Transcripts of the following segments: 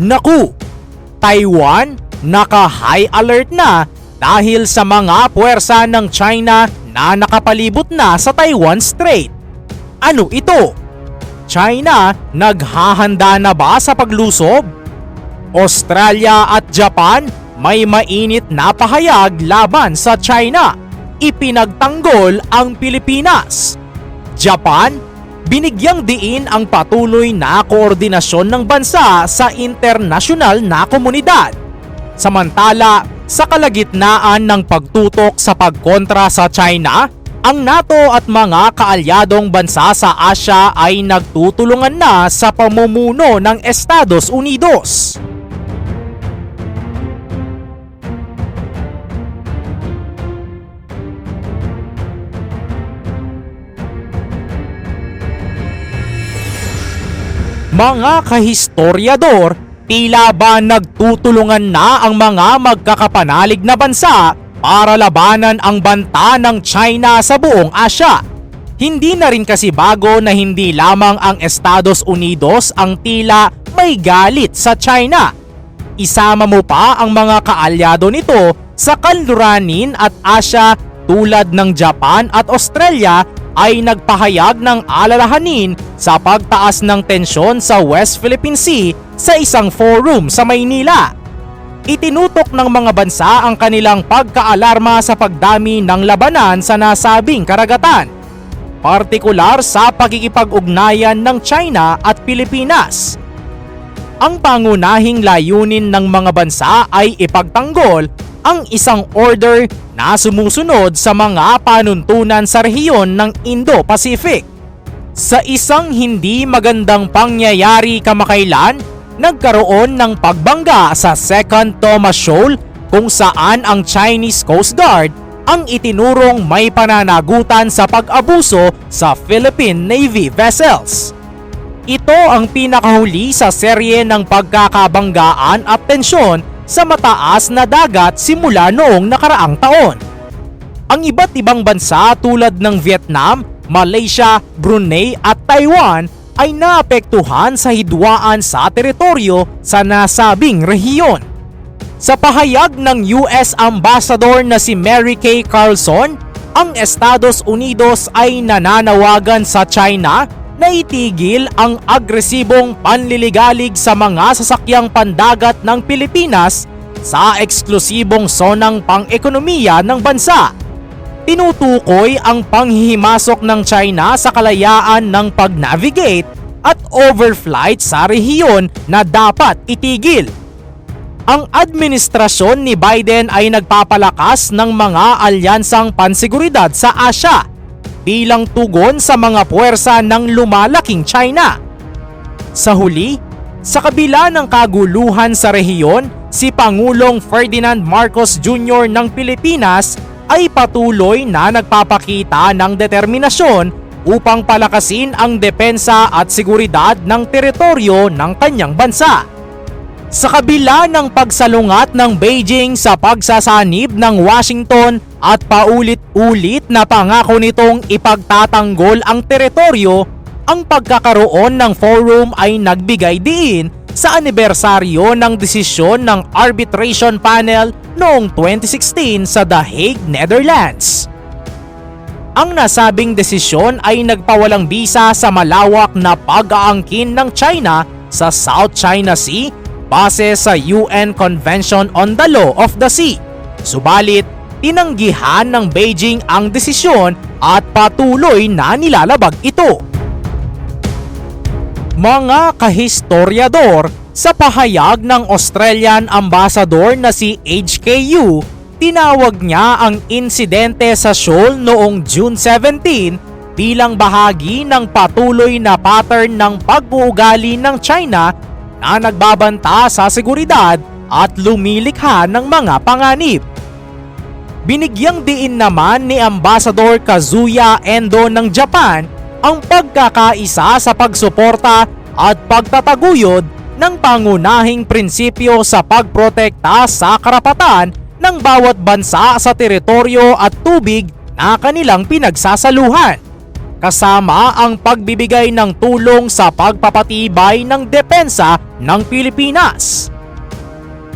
Naku! Taiwan naka-high alert na dahil sa mga puwersa ng China na nakapalibot na sa Taiwan Strait. Ano ito? China naghahanda na ba sa paglusob? Australia at Japan may mainit na pahayag laban sa China. Ipinagtanggol ang Pilipinas. Japan, binigyang diin ang patuloy na koordinasyon ng bansa sa internasyonal na komunidad. Samantala, sa kalagitnaan ng pagtutok sa pagkontra sa China, ang NATO at mga kaalyadong bansa sa Asya ay nagtutulungan na sa pamumuno ng Estados Unidos. Mga kahistoryador, tila ba nagtutulungan na ang mga magkakapanalig na bansa para labanan ang banta ng China sa buong Asya. Hindi na rin kasi bago na hindi lamang ang Estados Unidos ang tila may galit sa China. Isama mo pa ang mga kaalyado nito sa kanluranin at Asya tulad ng Japan at Australia ay nagpahayag ng alalahanin sa pagtaas ng tensyon sa West Philippine Sea sa isang forum sa Maynila. Itinutok ng mga bansa ang kanilang pagkaalarma sa pagdami ng labanan sa nasabing karagatan, partikular sa pagkikipag-ugnayan ng China at Pilipinas. Ang pangunahing layunin ng mga bansa ay ipagtanggol ang isang order na sumusunod sa mga panuntunan sa rehiyon ng Indo-Pacific. Sa isang hindi magandang pangyayari kamakailan, nagkaroon ng pagbangga sa Second Thomas Shoal kung saan ang Chinese Coast Guard ang itinurong may pananagutan sa pag-abuso sa Philippine Navy vessels. Ito ang pinakahuli sa serye ng pagkakabanggaan at tensyon sa mataas na dagat simula noong nakaraang taon. Ang iba't ibang bansa tulad ng Vietnam, Malaysia, Brunei at Taiwan ay naapektuhan sa hidwaan sa teritoryo sa nasabing rehiyon. Sa pahayag ng US Ambassador na si Mary Kay Carlson, ang Estados Unidos ay nananawagan sa China na itigil ang agresibong panliligalig sa mga sasakyang pandagat ng Pilipinas sa eksklusibong zonang pang-ekonomiya ng bansa. Tinutukoy ang panghihimasok ng China sa kalayaan ng pag-navigate at overflight sa rehiyon na dapat itigil. Ang administrasyon ni Biden ay nagpapalakas ng mga alyansang pansiguridad sa Asya bilang tugon sa mga puwersa ng lumalaking China. Sa huli, sa kabila ng kaguluhan sa rehiyon, si Pangulong Ferdinand Marcos Jr. ng Pilipinas ay patuloy na nagpapakita ng determinasyon upang palakasin ang depensa at seguridad ng teritoryo ng kanyang bansa. Sa kabila ng pagsalungat ng Beijing sa pagsasanib ng Washington at paulit-ulit na pangako nitong ipagtatanggol ang teritoryo, ang pagkakaroon ng forum ay nagbigay diin sa anibersaryo ng desisyon ng arbitration panel noong 2016 sa The Hague, Netherlands. Ang nasabing desisyon ay nagpawalang bisa sa malawak na pag-aangkin ng China sa South China Sea base sa UN Convention on the Law of the Sea. Subalit, tinanggihan ng Beijing ang desisyon at patuloy na nilalabag ito. Mga kahistoryador, sa pahayag ng Australian Ambassador na si HKU, tinawag niya ang insidente sa shoal noong June 17 bilang bahagi ng patuloy na pattern ng pag-uugali ng China na nagbabanta sa seguridad at lumilikha ng mga panganib. Binigyang diin naman ni Ambassador Kazuya Endo ng Japan ang pagkakaisa sa pagsuporta at pagtataguyod ng pangunahing prinsipyo sa pagprotekta sa karapatan ng bawat bansa sa teritoryo at tubig na kanilang pinagsasaluhan. Kasama ang pagbibigay ng tulong sa pagpapatibay ng depensa ng Pilipinas.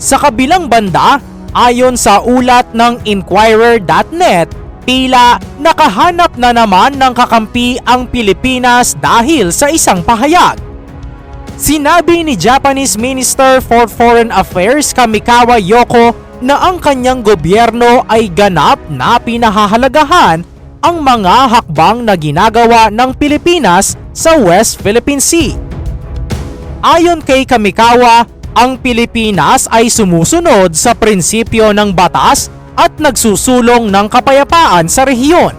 Sa kabilang banda, ayon sa ulat ng Inquirer.net, tila nakahanap na naman ng kakampi ang Pilipinas dahil sa isang pahayag. Sinabi ni Japanese Minister for Foreign Affairs Kamikawa Yoko na ang kanyang gobyerno ay ganap na pinahahalagahan ang mga hakbang na ginagawa ng Pilipinas sa West Philippine Sea. Ayon kay Kamikawa, ang Pilipinas ay sumusunod sa prinsipyo ng batas at nagsusulong ng kapayapaan sa rehiyon.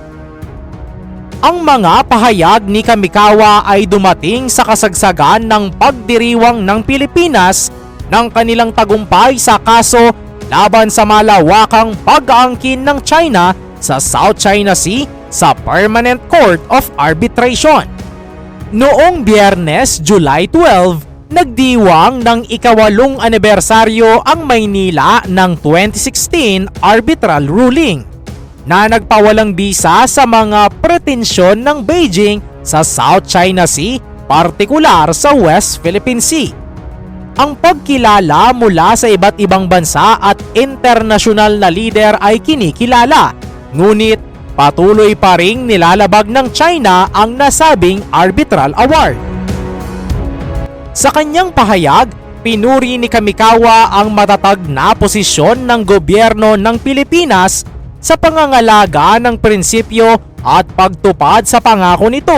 Ang mga pahayag ni Kamikawa ay dumating sa kasagsagan ng pagdiriwang ng Pilipinas ng kanilang tagumpay sa kaso laban sa malawakang pag-aangkin ng China sa South China Sea sa Permanent Court of Arbitration. Noong biyernes, July 12, nagdiwang ng ikawalong anibersaryo ang Maynila ng 2016 arbitral ruling na nagpawalang bisa sa mga pretensyon ng Beijing sa South China Sea, partikular sa West Philippine Sea. Ang pagkilala mula sa iba't ibang bansa at internasyonal na lider ay kinikilala, ngunit patuloy pa ring nilalabag ng China ang nasabing arbitral award. Sa kanyang pahayag, pinuri ni Kamikawa ang matatag na posisyon ng gobyerno ng Pilipinas sa pangangalaga ng prinsipyo at pagtupad sa pangako nito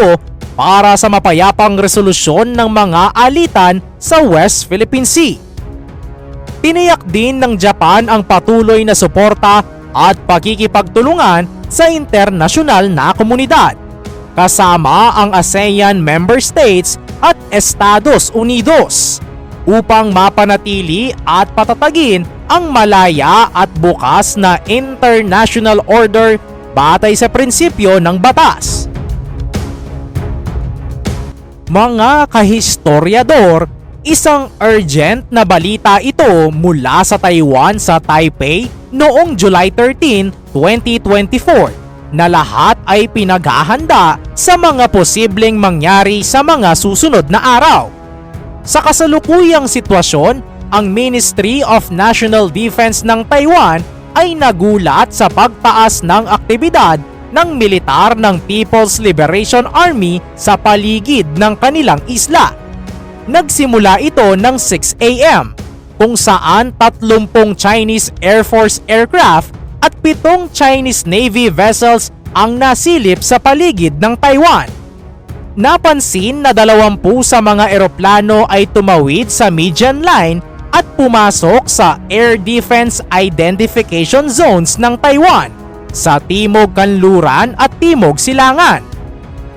para sa mapayapang resolusyon ng mga alitan sa West Philippine Sea. Tiniyak din ng Japan ang patuloy na suporta at pakikipagtulungan sa internasyonal na komunidad, kasama ang ASEAN member states at Estados Unidos upang mapanatili at patatagin ang malaya at bukas na international order batay sa prinsipyo ng batas. Mga kahistoryador, isang urgent na balita ito mula sa Taiwan sa Taipei noong July 13, 2024 na lahat ay pinaghahanda sa mga posibleng mangyari sa mga susunod na araw. Sa kasalukuyang sitwasyon, ang Ministry of National Defense ng Taiwan ay nagulat sa pagtaas ng aktibidad ng militar ng People's Liberation Army sa paligid ng kanilang isla. Nagsimula ito ng 6 a.m. kung saan 30 Chinese Air Force aircraft at 7 Chinese Navy vessels ang nasilip sa paligid ng Taiwan. Napansin na 20 sa mga eroplano ay tumawid sa median line at pumasok sa Air Defense Identification Zones ng Taiwan sa Timog Kanluran at Timog Silangan.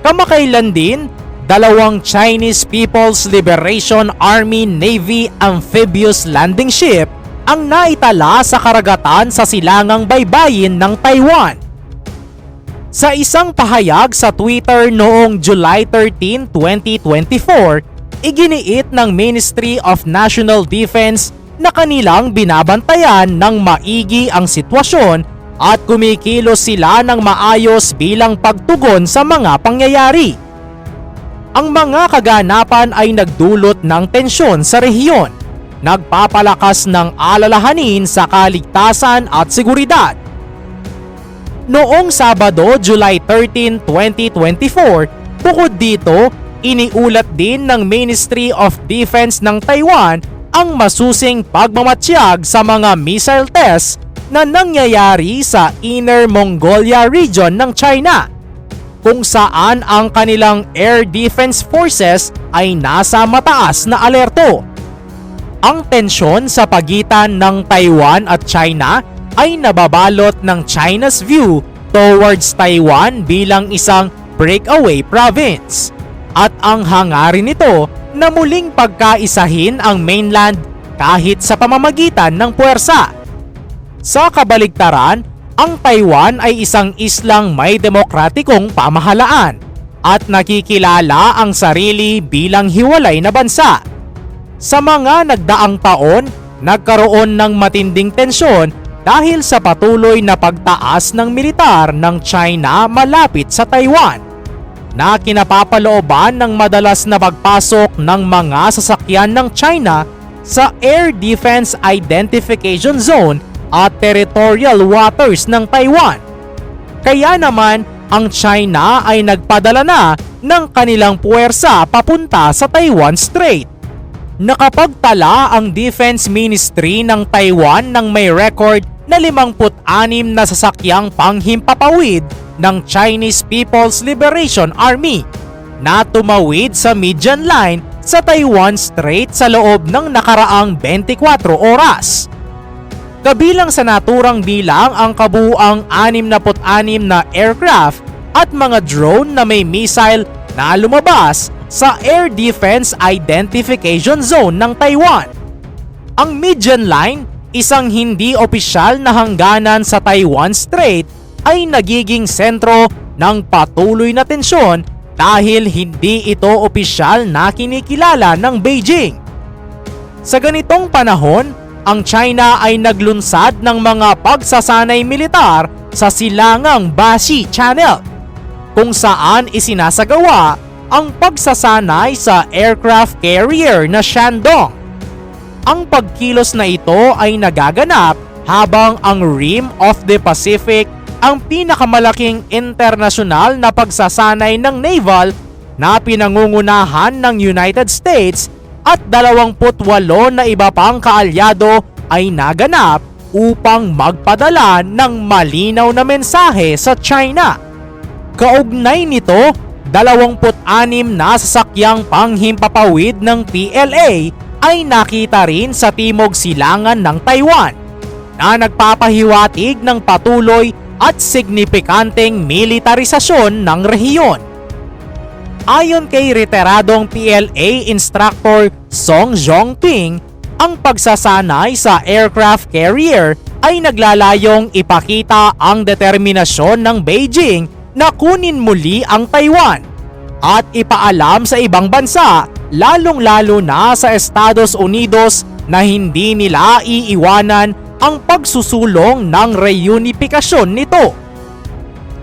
Kamakailan din, dalawang Chinese People's Liberation Army Navy amphibious landing ship ang naitala sa karagatan sa silangang baybayin ng Taiwan. Sa isang pahayag sa Twitter noong July 13, 2024, iginiit ng Ministry of National Defense na kanilang binabantayan ng maigi ang sitwasyon at kumikilos sila ng maayos bilang pagtugon sa mga pangyayari. Ang mga kaganapan ay nagdulot ng tensyon sa rehiyon, nagpapalakas ng alalahanin sa kaligtasan at seguridad. Noong Sabado, July 13, 2024, bukod dito, iniulat din ng Ministry of Defense ng Taiwan ang masusing pagmamatsyag sa mga missile tests na nangyayari sa Inner Mongolia region ng China kung saan ang kanilang air defense forces ay nasa mataas na alerto. Ang tensyon sa pagitan ng Taiwan at China ay nababalot ng China's view towards Taiwan bilang isang breakaway province at ang hangarin nito na muling pagkaisahin ang mainland kahit sa pamamagitan ng puwersa. Sa kabaligtaran, ang Taiwan ay isang islang may demokratikong pamahalaan at nakikilala ang sarili bilang hiwalay na bansa. Sa mga nagdaang taon, nagkaroon ng matinding tensyon dahil sa patuloy na pagtaas ng militar ng China malapit sa Taiwan. na kinapapalooban ng madalas na pagpasok ng mga sasakyan ng China sa Air Defense Identification Zone at territorial waters ng Taiwan. Kaya naman, ang China ay nagpadala na ng kanilang puwersa papunta sa Taiwan Strait. Nakapagtala ang Defense Ministry ng Taiwan ng may record na 56 na sasakyang panghimpapawid ng Chinese People's Liberation Army na tumawid sa median line sa Taiwan Strait sa loob ng nakaraang 24 oras. Kabilang sa naturang bilang ang kabuuang 66 na aircraft at mga drone na may missile na lumabas sa Air Defense Identification Zone ng Taiwan. Ang median line, isang hindi opisyal na hangganan sa Taiwan Strait, ay nagiging sentro ng patuloy na tensyon dahil hindi ito opisyal na kinikilala ng Beijing. Sa ganitong panahon, ang China ay naglunsad ng mga pagsasanay militar sa silangang Bashi Channel kung saan isinasagawa ang pagsasanay sa aircraft carrier na Shandong. Ang pagkilos na ito ay nagaganap habang ang Rim of the Pacific ang pinakamalaking internasyonal na pagsasanay ng naval na pinangungunahan ng United States at 28 na iba pang kaalyado ay naganap upang magpadala ng malinaw na mensahe sa China. Kaugnay nito, 26 na sasakyang panghimpapawid ng PLA ay nakita rin sa timog silangan ng Taiwan na nagpapahiwatig ng patuloy at signifikanteng militarisasyon ng rehiyon. Ayon kay retiradong PLA instructor Song Zhongping, ang pagsasanay sa aircraft carrier ay naglalayong ipakita ang determinasyon ng Beijing na kunin muli ang Taiwan at ipaalam sa ibang bansa lalong-lalo na sa Estados Unidos na hindi nila iiwanan ang pagsusulong ng reunifikasyon nito.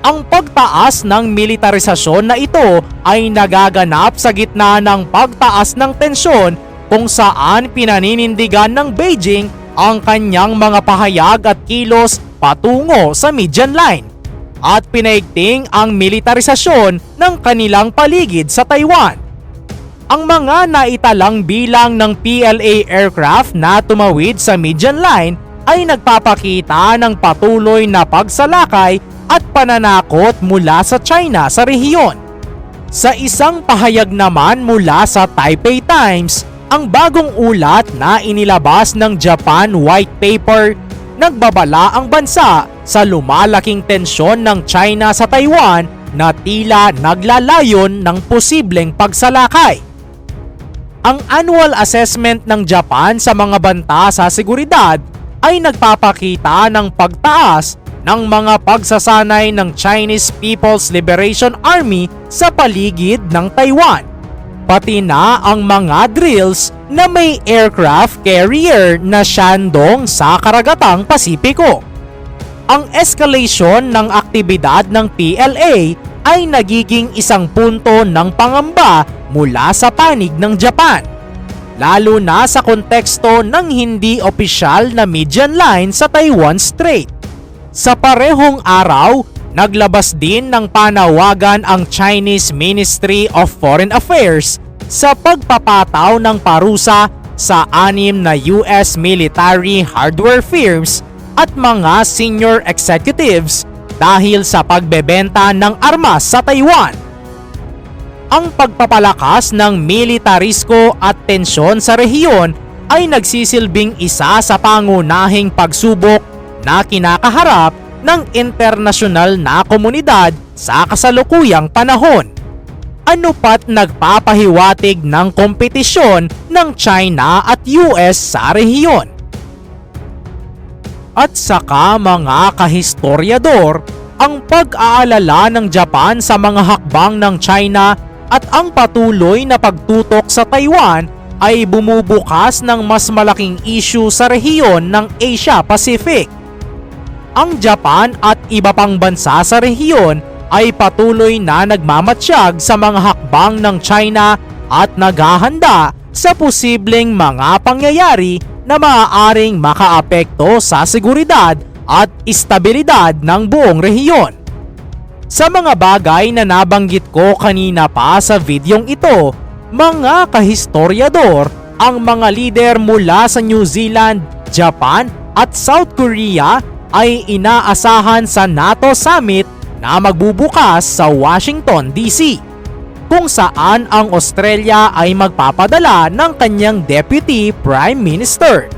Ang pagtaas ng militarisasyon na ito ay nagaganap sa gitna ng pagtaas ng tensyon kung saan pinaninindigan ng Beijing ang kanyang mga pahayag at kilos patungo sa median line at pinaigting ang militarisasyon ng kanilang paligid sa Taiwan. Ang mga naitalang bilang ng PLA aircraft na tumawid sa median line ay nagpapakita ng patuloy na pagsalakay at pananakot mula sa China sa rehiyon. Sa isang pahayag naman mula sa Taipei Times, ang bagong ulat na inilabas ng Japan White Paper nagbabala ang bansa sa lumalaking tensyon ng China sa Taiwan na tila naglalayon ng posibleng pagsalakay. Ang annual assessment ng Japan sa mga banta sa seguridad ay nagpapakita ng pagtaas ng mga pagsasanay ng Chinese People's Liberation Army sa paligid ng Taiwan. Pati na ang mga drills na may aircraft carrier na Shandong sa karagatang Pasipiko ang escalation ng aktibidad ng PLA ay nagiging isang punto ng pangamba mula sa panig ng Japan. Lalo na sa konteksto ng hindi opisyal na median line sa Taiwan Strait. Sa parehong araw, naglabas din ng panawagan ang Chinese Ministry of Foreign Affairs sa pagpapataw ng parusa sa anim na US military hardware firms at mga senior executives dahil sa pagbebenta ng armas sa Taiwan. Ang pagpapalakas ng militarisko at tensyon sa rehiyon ay nagsisilbing isa sa pangunahing pagsubok na kinakaharap ng internasyonal na komunidad sa kasalukuyang panahon. Ano pat nagpapahiwatig ng kompetisyon ng China at US sa rehiyon at saka mga kahistoryador ang pag-aalala ng Japan sa mga hakbang ng China at ang patuloy na pagtutok sa Taiwan ay bumubukas ng mas malaking issue sa rehiyon ng Asia Pacific. Ang Japan at iba pang bansa sa rehiyon ay patuloy na nagmamatsyag sa mga hakbang ng China at naghahanda sa posibleng mga pangyayari na maaaring makaapekto sa seguridad at istabilidad ng buong rehiyon. Sa mga bagay na nabanggit ko kanina pa sa videong ito, mga kahistoryador, ang mga lider mula sa New Zealand, Japan at South Korea ay inaasahan sa NATO Summit na magbubukas sa Washington DC kung saan ang Australia ay magpapadala ng kanyang Deputy Prime Minister.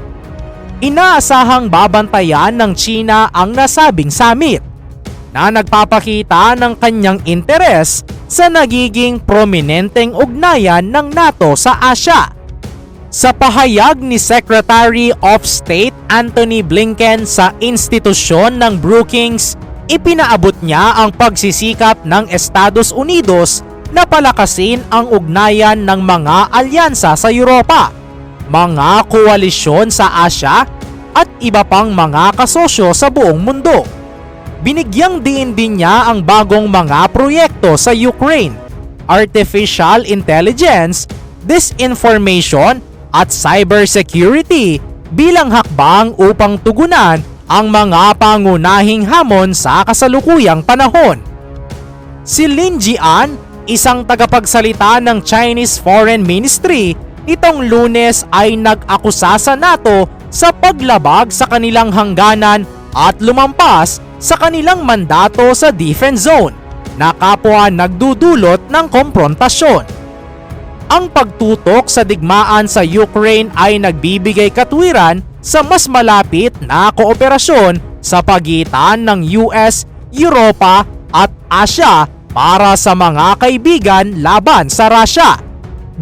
Inaasahang babantayan ng China ang nasabing summit na nagpapakita ng kanyang interes sa nagiging prominenteng ugnayan ng NATO sa Asya. Sa pahayag ni Secretary of State Anthony Blinken sa institusyon ng Brookings, ipinaabot niya ang pagsisikap ng Estados Unidos na palakasin ang ugnayan ng mga alyansa sa Europa, mga koalisyon sa Asya at iba pang mga kasosyo sa buong mundo. Binigyang diin din niya ang bagong mga proyekto sa Ukraine, artificial intelligence, disinformation at cybersecurity bilang hakbang upang tugunan ang mga pangunahing hamon sa kasalukuyang panahon. Si Lin Jian, isang tagapagsalita ng Chinese Foreign Ministry, itong lunes ay nag-akusa sa NATO sa paglabag sa kanilang hangganan at lumampas sa kanilang mandato sa defense zone na kapwa nagdudulot ng komprontasyon. Ang pagtutok sa digmaan sa Ukraine ay nagbibigay katwiran sa mas malapit na kooperasyon sa pagitan ng US, Europa at Asya para sa mga kaibigan laban sa Russia.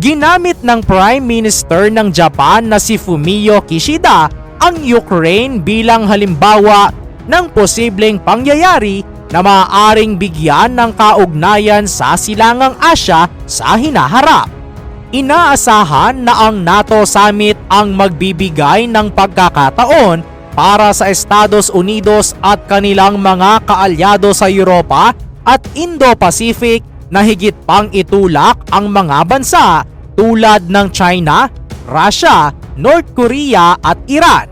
Ginamit ng Prime Minister ng Japan na si Fumio Kishida ang Ukraine bilang halimbawa ng posibleng pangyayari na maaaring bigyan ng kaugnayan sa silangang Asya sa hinaharap. Inaasahan na ang NATO Summit ang magbibigay ng pagkakataon para sa Estados Unidos at kanilang mga kaalyado sa Europa at Indo-Pacific na higit pang itulak ang mga bansa tulad ng China, Russia, North Korea at Iran.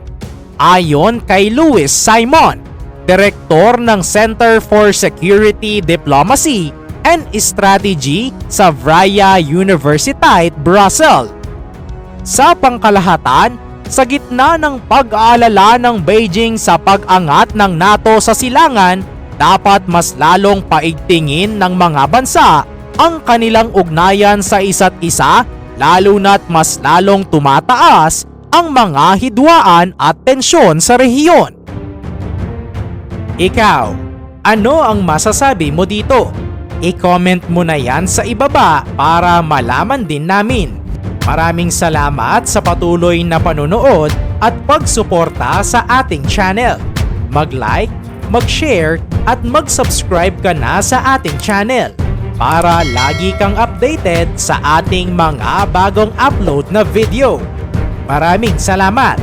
Ayon kay Louis Simon, Direktor ng Center for Security Diplomacy and Strategy sa Vrija Universiteit Brussels. Sa pangkalahatan, sa gitna ng pag-aalala ng Beijing sa pag-angat ng NATO sa silangan, dapat mas lalong paigtingin ng mga bansa ang kanilang ugnayan sa isa't isa lalo na't mas lalong tumataas ang mga hidwaan at tensyon sa rehiyon. Ikaw, ano ang masasabi mo dito? I-comment mo na yan sa ibaba para malaman din namin. Maraming salamat sa patuloy na panonood at pagsuporta sa ating channel. Mag-like, mag-share at mag-subscribe ka na sa ating channel para lagi kang updated sa ating mga bagong upload na video. Maraming salamat!